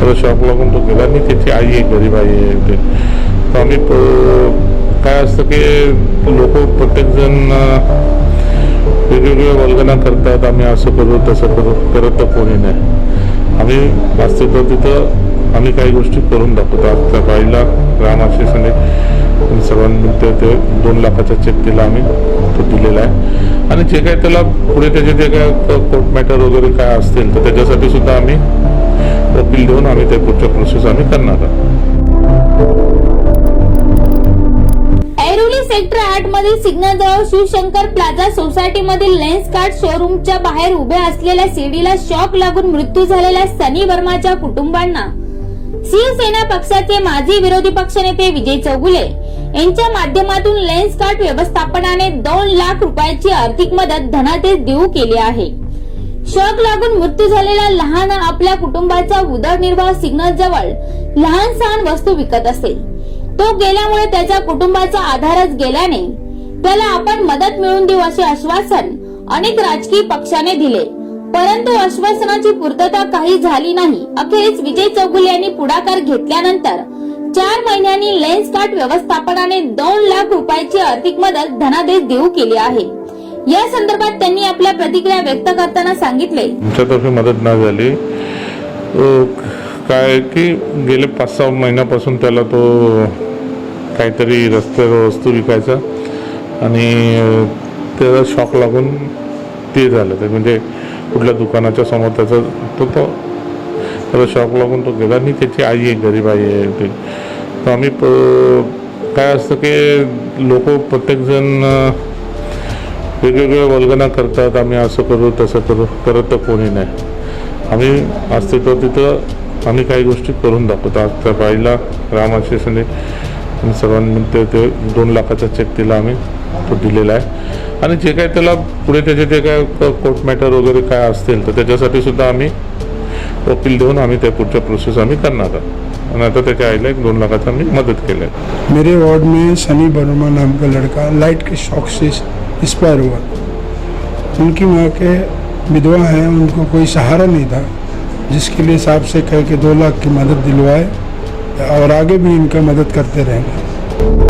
खरं शॉक लागून तो गेला नाही त्याची आई आहे गरीब आई आहे ते तर आम्ही प- काय असतं की लोक प्रत्येकजण वेगवेगळ्या वल्गना करतात आम्ही असं करू तसं करू करत तर कोणी नाही आम्ही वास्तव तिथं आम्ही काही गोष्टी करून दाखवतो आज बाईला ग्रामआशेषाने सर्वांनी ते ते दोन लाखाचा चेक दिला आम्ही तो दिलेला आहे आणि जे काय त्याला पुढे त्याचे जे काय कोर्ट मॅटर वगैरे काय असतील तर त्याच्यासाठी सुद्धा आम्ही अपील देऊन आम्ही ते पुढच्या प्रोसेस आम्ही करणार आहोत. ऐरोली सेक्टर आठ मधील सिग्नल जवळ शिवशंकर प्लाझा सोसायटी मधील लेन्स कार्ड शोरूमच्या बाहेर उभ्या असलेल्या सीडीला शॉक लागून मृत्यू झालेल्या सनी वर्माच्या कुटुंबांना. शिवसेना पक्षाचे माजी विरोधी पक्षनेते विजय चौगुले यांच्या माध्यमातून लेन्स कार्ड व्यवस्थापनाने दोन लाख रुपयाची आर्थिक मदत धनादेश देऊ केली आहे. शॉक लागून मृत्यू झालेला लहान आपल्या कुटुंबाचा उदरनिर्वाह सिग्नल जवळ लहान सहान वस्तू विकत असेल. तो गेल्यामुळे त्याच्या कुटुंबाचा आधारच गेल्याने त्याला आपण मदत मिळवून देऊ असे आश्वासन अनेक राजकीय पक्षाने दिले. परंतु आश्वासनाची पूर्तता काही झाली नाही. अखेरीस विजय चौगुले यांनी पुढाकार घेतल्यानंतर चार महिन्यांनी लेन्स कार्ड व्यवस्थापनाने दोन लाख रुपयाची आर्थिक मदत धनादेश देऊ केली आहे. या संदर्भात त्यांनी आपल्या प्रतिक्रिया व्यक्त करताना सांगितले. तुमच्यातर्फे मदत नाही झाली. काय की गेले पाच सहा महिन्यापासून त्याला तो काहीतरी रस्त्यावर वस्तू विकायचा आणि त्याला शॉक लागून ते झालं. ते म्हणजे कुठल्या दुकानाच्या समोर त्याचा तो तो त्याला शॉक लागून तो गेला आणि त्याची आई आहे गरीब आई आहे ते. तर आम्ही प- काय असतं की लोक प्रत्येकजण वेगवेगळ्या वल्गना करतात आम्ही असं करू तसं करू करत तर कोणी नाही. आम्ही अस्तित्व तिथं आम्ही काही गोष्टी करून दाखवतो. आज त्या बाईला रामाशेषने सर्वांनी ते ते दोन लाखाचा चेक दिला आम्ही तो दिलेला आहे. आणि जे काय त्याला पुढे त्याचे जे काय कोर्ट मॅटर वगैरे काय असतील तर त्याच्यासाठी सुद्धा आम्ही वकील देऊन आम्ही त्या पुढच्या प्रोसेस आम्ही करणार आहोत. आणि आता त्याच्या आईला एक दोन लाखाचा आम्ही मदत केली आहे. मेरे वार्ड में सनी वर्मा नाम का लड़का लाइट के शॉक से एक्सपायर हुआ। उनकी माँ के विधवा हैं, उनको कोई सहारा नहीं था, जिसके लिए साहब से कह के दो लाख की मदद दिलवाए और आगे भी इनका मदद करते रहेंगे